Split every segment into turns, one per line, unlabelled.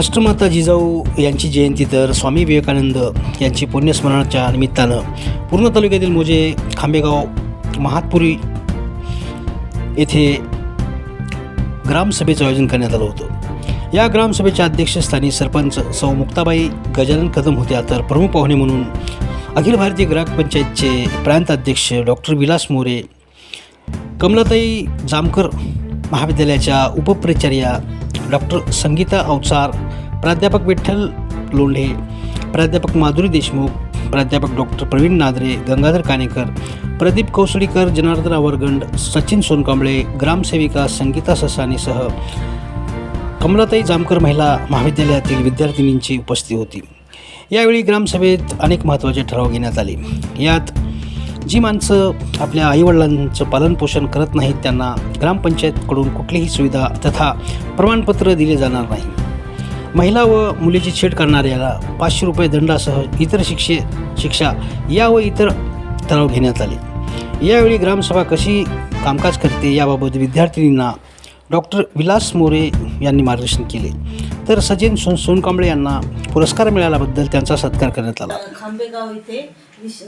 राष्ट्रमाता जिजाऊ यांची जयंती तर स्वामी विवेकानंद यांची पुण्यस्मरणाच्या निमित्तानं पूर्ण तालुक्यातील मोजे खांबेगाव महातपुरी येथे ग्रामसभेचं आयोजन करण्यात आलं होतं. या ग्रामसभेच्या अध्यक्षस्थानी सरपंच सौ मुक्ताबाई गजानन कदम होत्या तर प्रमुख पाहुणे म्हणून अखिल भारतीय ग्रामपंचायतचे प्रांत अध्यक्ष डॉक्टर विलास मोरे कमलाताई जामकर महाविद्यालयाच्या उपप्राचार्या डॉक्टर संगीता अवचार प्राध्यापक विठ्ठल लोंढे प्राध्यापक माधुरी देशमुख प्राध्यापक डॉक्टर प्रवीण नादरे गंगाधर कानेकर प्रदीप कौसडीकर जनार्दन आवरगंड सचिन सोनकांबळे ग्रामसेविका संगीता ससानीसह कमलाताई जामकर महिला महाविद्यालयातील विद्यार्थिनींची उपस्थिती होती. यावेळी ग्रामसभेत अनेक महत्त्वाचे ठराव घेण्यात आले. यात जी माणसं आपल्या आईवडिलांचं पालनपोषण करत नाहीत त्यांना ग्रामपंचायतकडून कुठलीही सुविधा तथा प्रमाणपत्र दिले जाणार नाही. महिला व मुलीची छेड करणाऱ्याला पाचशे रुपये दंडासह इतर शिक्षे शिक्षा या व इतर ठराव घेण्यात आले. यावेळी ग्रामसभा कशी कामकाज करते याबाबत विद्यार्थिनींना डॉक्टर विलास मोरे यांनी मार्गदर्शन केले. तर सचिन सोन सोनकांबळे यांना पुरस्कार मिळाल्याबद्दल त्यांचा सत्कार करण्यात आला.
खांबेगाव इथे विश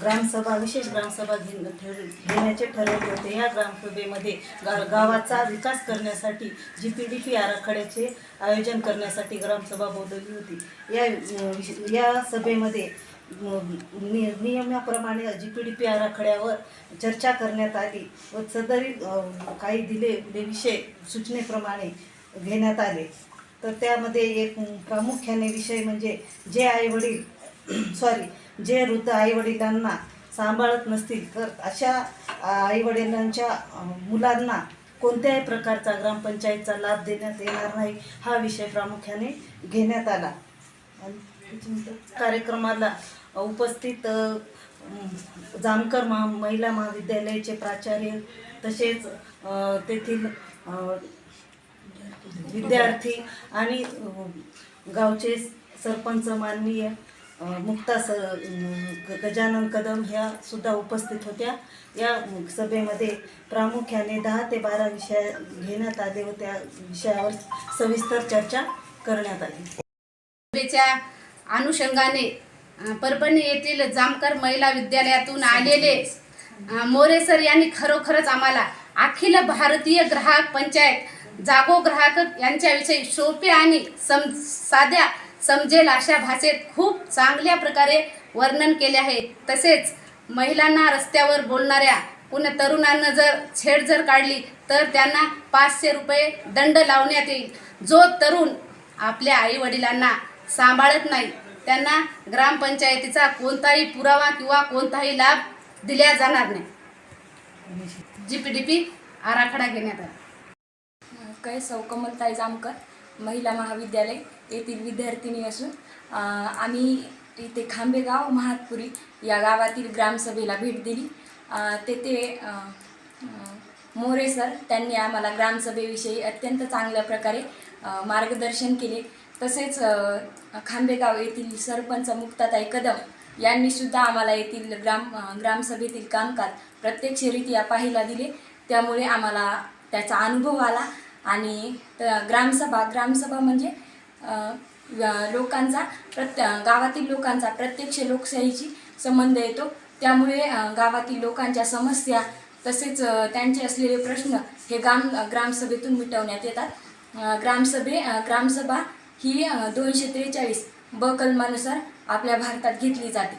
ग्रामसभा विशेष ग्रामसभा घेण्याचे ठरवले होते. या ग्रामसभेमध्ये गा गावाचा विकास करण्यासाठी जी पी डी पी आराखड्याचे आयोजन करण्यासाठी ग्रामसभा बोलवली होती. या या सभेमध्ये नि नियमाप्रमाणे जी पी डी पी आराखड्यावर चर्चा करण्यात आली व सदरी काही दिलेले विषय सूचनेप्रमाणे घेण्यात आले. तर त्यामध्ये एक प्रामुख्याने विषय म्हणजे जे आईवडील सॉरी जे वृद्ध आईवडिलांना सांभाळत नसतील तर अशा आईवडिलांच्या मुलांना कोणत्याही प्रकारचा ग्रामपंचायतचा लाभ देण्यात येणार नाही हा विषय प्रामुख्याने घेण्यात आला. कार्यक्रमाला उपस्थित जामकर महा महिला महाविद्यालयाचे प्राचार्य तसेच तेथील विद्यार्थी आणि गावचे सरपंच माननीय मुक्ता ग- गजानन कदम ह्या सुद्धा उपस्थित होत्या. या सभेमध्ये प्रामुख्याने दहा ते बारा विषय घेण्यात आले व त्या विषयावर सविस्तर चर्चा करण्यात आली.
सभेच्या अनुषंगाने परभणी येथील जामकर महिला विद्यालयातून आलेले मोरेसर मोरे सर यांनी खरोखरच आम्हाला अखिल भारतीय ग्राहक पंचायत जागो ग्राहक यांच्याविषयी सोपे आणि सम साध्या समजेल अशा भाषेत खूप चांगल्या प्रकारे वर्णन केले आहे. तसेच महिलांना रस्त्यावर बोलणाऱ्या पुन्हा तरुणांना जर छेड जर काढली तर त्यांना पाचशे रुपये दंड लावण्यात येईल. जो तरुण आपल्या आईवडिलांना सांभाळत नाही त्यांना ग्रामपंचायतीचा कोणताही पुरावा किंवा कोणताही लाभ दिला जाणार नाही. जी पी डी पी आराखडा घेण्यात आला.
कै सौ कमलताई जामकर महिला महाविद्यालय येथील विद्यार्थिनी असून आम्ही इथे खांबेगाव महातपुरी या गावातील ग्रामसभेला भेट दिली. तेथे मोरे सर त्यांनी आम्हाला ग्रामसभेविषयी अत्यंत चांगल्या प्रकारे मार्गदर्शन केले. तसेच खांबेगाव येथील सरपंच मुक्ताताई कदम यांनीसुद्धा आम्हाला येथील ग्राम ग्रामसभेतील कामकाज प्रत्यक्षरित्या पाहायला दिले. त्यामुळे आम्हाला त्याचा अनुभव आला आणि ग्रामसभा ग्रामसभा म्हणजे लोकांचा प्रत्य गावातील लोकांचा प्रत्यक्ष लोकशाहीची संबंध येतो. त्यामुळे गावातील लोकांच्या समस्या तसेच त्यांचे असलेले प्रश्न हे ग्राम ग्रामसभेतून मिटवण्यात येतात. ग्रामसभे ग्रामसभा ही दोनशे त्रेचाळीस ब कलमानुसार आपल्या भारतात घेतली जाते.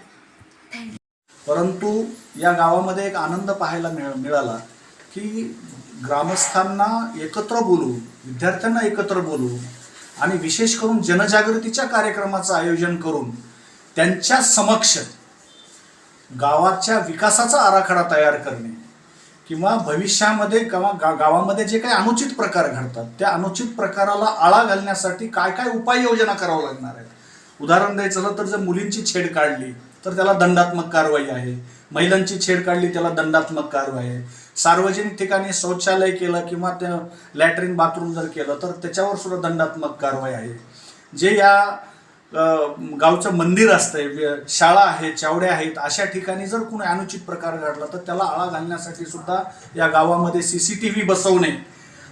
परंतु या गावामध्ये एक आनंद पाहायला मिळ मिळाला की ग्रामस्थांना एकत्र बोलवून विद्यार्थ्यांना एकत्र बोलवून आणि विशेष करून जनजागृतीच्या कार्यक्रमाचं आयोजन करून त्यांच्या समक्ष गावाच्या विकासाचा आराखडा तयार करणे किंवा भविष्यामध्ये किंवा गा गावामध्ये जे काही अनुचित प्रकार घडतात त्या अनुचित प्रकाराला आळा घालण्यासाठी काय काय उपाययोजना करावं लागणार आहेत उदाहरण द्यायचं झालं तर जर मुलींची छेड काढली तर त्याला दंडात्मक कारवाई आहे. महिलांची छेड काढली त्याला दंडात्मक कारवाई आहे. सार्वजनिक ठिकाणी शौचालय केलं किंवा त्या लॅट्रिन बाथरूम जर केलं तर त्याच्यावर सुद्धा दंडात्मक कारवाई आहे. जे या गावचं मंदिर असतंय व्य- शाळा आहे चावड्या आहेत अशा ठिकाणी जर कोणी अनुचित प्रकार घडला तर त्याला आळा घालण्यासाठी सुद्धा या गावामध्ये सी सी टी व्ही बसवणे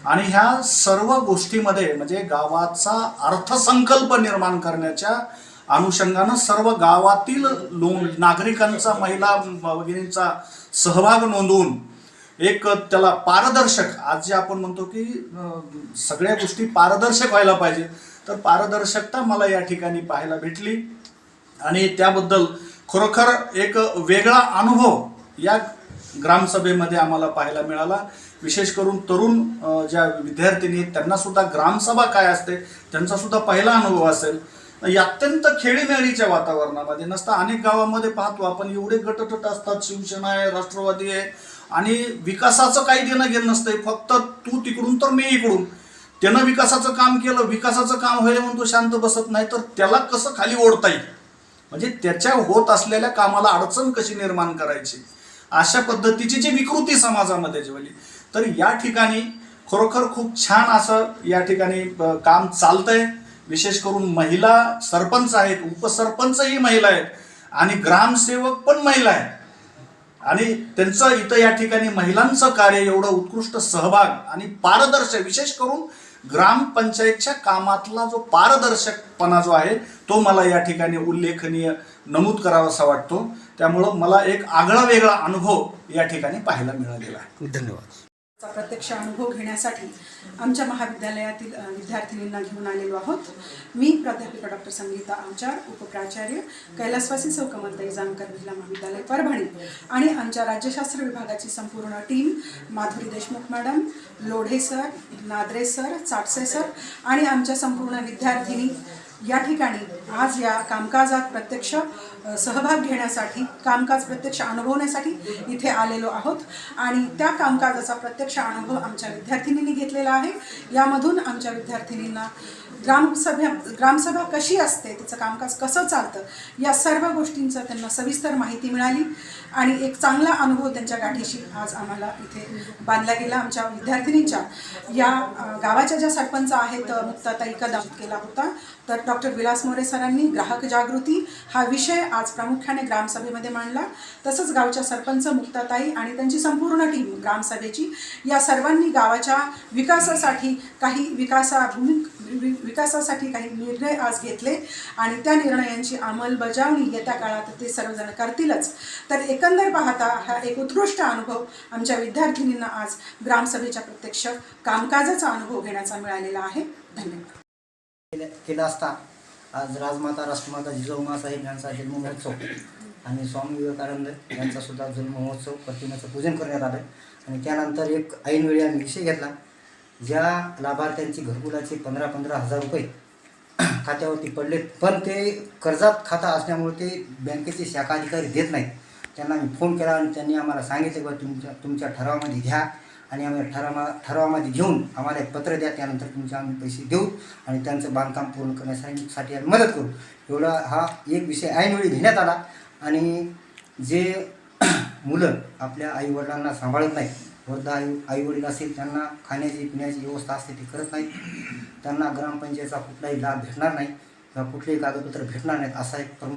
आणि ह्या सर्व गोष्टीमध्ये म्हणजे गावाचा अर्थसंकल्प निर्माण करण्याच्या अनुषंगानं सर्व गावातील लो नागरिकांचा महिला भगिनींचा सहभाग नोंदवून एक त्याला पारदर्शक आज जे आपण म्हणतो की सगळ्या गोष्टी पारदर्शक व्हायला पाहिजे. तर पारदर्शकता मला या ठिकाणी पाहायला भेटली. आणि त्याबद्दल खरोखर एक वेगळा अनुभव या ग्रामसभेमध्ये आम्हाला पाहायला मिळाला. विशेष करून तरुण ज्या विद्यार्थिनी आहेत, त्यांना सुद्धा ग्रामसभा काय असते त्यांचा सुद्धा पहिला अनुभव असेल. अत्यंत खेळीमेळीच्या वातावरणामध्ये नसता. अनेक गावामध्ये पाहतो आपण एवढे गटतट असतात शिवसेना आहे राष्ट्रवादी आहे. आणि विकासाचं काही देणं घेणं नसतंय. फक्त तू तिकडून तर मी इकडून. त्यानं विकासाचं काम केलं विकासाचं काम व्हायला म्हणून तो शांत बसत नाही तर त्याला कसं खाली ओढता येईल? म्हणजे त्याच्या होत असलेल्या कामाला अडचण कशी निर्माण करायची? अशा पद्धतीची जी विकृती समाजामध्ये जेवली. तर या ठिकाणी खरोखर खूप छान असं या ठिकाणी काम चालतंय. विशेष करून महिला सरपंच आहेत उपसरपंचही महिला आहेत. आणि ग्रामसेवक पण महिला आहेत. आणि त्यांचं इथं या ठिकाणी महिलांचं कार्य एवढं उत्कृष्ट सहभाग आणि पारदर्शक विशेष करून ग्रामपंचायतच्या कामातला जो पारदर्शकपणा जो आहे तो मला या ठिकाणी उल्लेखनीय नमूद करावासा वाटतो. त्यामुळं मला एक आगळा वेगळा अनुभव या ठिकाणी पाहायला मिळालेला आहे.
धन्यवाद.
प्रत्यक्ष अनुभव घेण्यासाठी आमच्या महाविद्यालयातील विद्यार्थिनींना घेऊन आलेलो आहोत. मी प्राध्यापिका डॉक्टर संगीता आमचार उपप्राचार्य कैलासवासी सौ कमलताई जानकर महिला महाविद्यालय परभणी आणि आमच्या राज्यशास्त्र विभागाची संपूर्ण team Madhuri Deshmukh madam Lodhe sir Nadre sir Chatse sir आणि आमच्या संपूर्ण विद्यार्थिनी या ठिकाणी आज या कामकाजात प्रत्यक्ष सहभाग घेण्यासाठी कामकाज प्रत्यक्ष अनुभवण्यासाठी इथे आलेलो आहोत. आणि त्या कामकाजाचा प्रत्यक्ष अनुभव आमच्या विद्यार्थिनींनी घेतलेला आहे. यामधून आमच्या विद्यार्थिनींना ग्रामसभा ग्रामसभा कशी असते तिचं कामकाज कसं चालतं या सर्व गोष्टींचं त्यांना सविस्तर माहिती मिळाली. आणि एक चांगला अनुभव त्यांच्या गाठीशी आज आम्हाला इथे बांधला गेला. आमच्या विद्यार्थिनींच्या या गावाच्या ज्या सरपंच आहेत मुक्ताताई कदम केला होता. तर डॉक्टर विलास मोरे सरांनी ग्राहक जागृती हा विषय आज प्रामुख्याने ग्रामसभेमध्ये मांडला. तसंच गावच्या सरपंच मुक्ताताई आणि त्यांची संपूर्ण टीम ग्रामसभेची या सर्वांनी गावाच्या विकासासाठी काही विकासाभूमी विकासासाठी काही निर्णय आज घेतले आणि त्या निर्णयांची अंमलबजावणी येत्या काळात ते सर्वजण करतीलच. तर एकंदर पाहता हा एक उत्कृष्ट अनुभव आमच्या विद्यार्थिनींना आज ग्रामसभेच्या प्रत्यक्ष कामकाजाचा अनुभव घेण्याचा मिळालेला आहे. धन्यवाद.
केला असता. आज राजमाता राष्ट्रमाता जिजाऊ मासाहेब यांचा जन्म महोत्सव आणि स्वामी विवेकानंद यांचा सुद्धा जन्म महोत्सव प्रतिमेचं पूजन करण्यात आलं. आणि त्यानंतर एक ऐनवेळी आम्ही विषय घेतला. ज्या लाभार्थ्यांची घरकुलाचे पंधरा पंधरा हजार रुपये खात्यावरती पडलेत पण ते कर्जात खाता असल्यामुळे ते बँकेचे शाखा अधिकारी देत नाहीत. त्यांना मी फोन केला आणि त्यांनी आम्हाला सांगितलं बा तुमच्या तुमच्या ठरावामध्ये घ्या. आणि आम्ही ठरावा ठरावामध्ये घेऊन आम्हाला एक पत्र द्या त्यानंतर तुमचे आम्ही पैसे देऊ आणि त्यांचं बांधकाम पूर्ण करण्यासाठी आम्ही मदत करू. एवढा हा एक विषय ऐनवेळी घेण्यात आला आणि जे मुलं आपल्या आईवडिलांना सांभाळत नाहीत वृद्ध आई आईवडील असेल त्यांना खाण्याची पिण्याची व्यवस्था असते ती करत नाहीत. त्यांना ग्रामपंचायतचा कुठलाही लाभ भेटणार नाही किंवा कुठलेही कागदपत्र भेटणार नाहीत असा एक प्रमुख